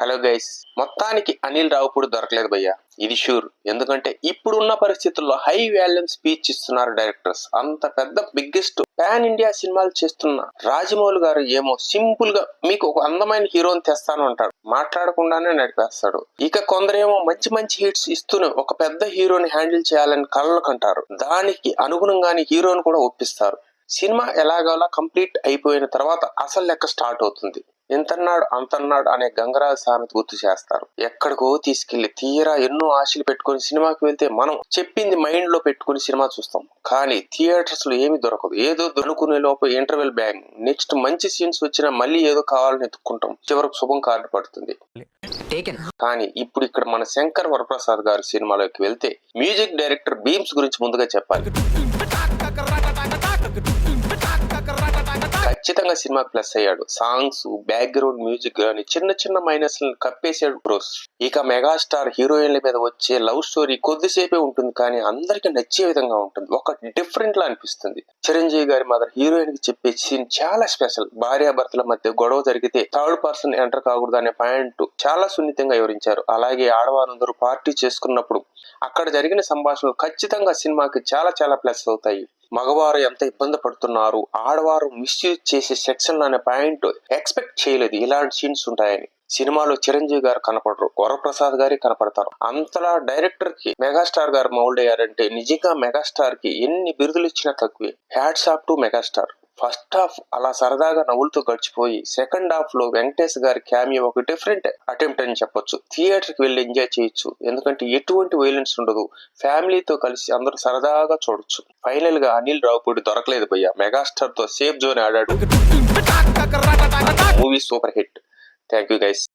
Hello guys మొత్తానికి అనిల్ రావుపూడి దొరకలేదు భయ్యా. ఇది షూర్ ఎందుకంటే ఇప్పుడున్న పరిస్థితుల్లో హై వాల్యూమ్ స్పీచ్ ఇస్తున్నారు డైరెక్టర్స్. అంత పెద్ద బిగ్గెస్ట్ పాన్ ఇండియా సినిమాలు చేస్తున్న రాజమౌళి గారు ఏమో సింపుల్గా మీకు ఒక అందమైన హీరోని తెస్తాను అంటాడు మాట్లాడకుండానే నడిపేస్తాడు. ఇక కొందరేమో మంచి మంచి హిట్స్ ఇస్తూనే ఒక పెద్ద హీరోని హ్యాండిల్ చేయాలని కలలు కంటారు దానికి అనుగుణంగానే హీరోని కూడా ఒప్పిస్తారు. సినిమా ఎలాగోలా కంప్లీట్ అయిపోయిన తర్వాత అసలు లెక్క స్టార్ట్ అవుతుంది. ఇంతన్నాడు అంతన్నాడు అనే గంగరాజ సామెత గుర్తు చేస్తారు. ఎక్కడికో తీసుకెళ్ళి తీరా ఎన్నో ఆశలు పెట్టుకుని సినిమాకి వెళ్తే మనం చెప్పింది మైండ్లో పెట్టుకుని సినిమా చూస్తాం. కానీ థియేటర్స్లో ఏమి దొరకదు ఏదో దొరుకునే లోపు ఇంటర్వెల్ బ్యాంగ్. నెక్స్ట్ మంచి సీన్స్ వచ్చినా మళ్ళీ ఏదో కావాలని ఎత్తుకుంటాం చివరకు శుభం కార్డు పడుతుంది. కానీ ఇప్పుడు ఇక్కడ మన శంకర్ వరప్రసాద్ గారి సినిమాలోకి వెళ్తే మ్యూజిక్ డైరెక్టర్ బీమ్స్ గురించి ముందుగా చెప్పాలి. ఖచ్చితంగా సినిమా ప్లస్ అయ్యాడు. సాంగ్స్ బ్యాక్గ్రౌండ్ మ్యూజిక్ కానీ చిన్న చిన్న మైనస్ కప్పేసాడు బ్రోస్ ఇక మెగాస్టార్ హీరోయిన్ల మీద వచ్చే లవ్ స్టోరీ కొద్దిసేపే ఉంటుంది కానీ అందరికి నచ్చే విధంగా ఉంటుంది. ఒక డిఫరెంట్ లా అనిపిస్తుంది. చిరంజీవి గారి మాత్రం హీరోయిన్కి చెప్పే సీన్ చాలా స్పెషల్. భార్యాభర్తల మధ్య గొడవ జరిగితే థర్డ్ పర్సన్ ఎంటర్ కాకూడదు అనే పాయింట్ చాలా సున్నితంగా వివరించారు. అలాగే ఆడవారందరూ పార్టీ చేసుకున్నప్పుడు అక్కడ జరిగిన సంభాషణలు ఖచ్చితంగా సినిమాకి చాలా చాలా ప్లస్ అవుతాయి. మగవారు ఎంత ఇబ్బంది పడుతున్నారు ఆడవారు మిస్యూజ్ చేసే సెక్షన్ అనే పాయింట్ ఎక్స్పెక్ట్ చేయలేదు. ఇలాంటి సీన్స్ ఉంటాయని. సినిమాలో చిరంజీవి గారు కనపడరు వరప్రసాద్ గారి కనపడతారు. అంతలా డైరెక్టర్కి మెగాస్టార్ గారు మౌల్డ్ అయ్యారంటే నిజంగా మెగాస్టార్కి ఎన్ని బిరుదులు ఇచ్చినా తక్కువే. Hats off to megastar first half అలా సరదాగా నవ్వులతో గడిచిపోయి సెకండ్ హాఫ్లో వెంకటేష్ గారి క్యామియో ఒక డిఫరెంట్ అటెంప్ట్ అని చెప్పొచ్చు. థియేటర్కి వెళ్ళి ఎంజాయ్ చేయొచ్చు. ఎందుకంటే ఎటువంటి వైలెన్స్ ఉండదు. ఫ్యామిలీతో కలిసి అందరూ సరదాగా చూడొచ్చు. ఫైనల్గా అనిల్ రావుపూడి దొరకలేదు భయ్య. మెగాస్టార్తో సేఫ్ జోన్ ఆడాడు. Movie super hit thank you guys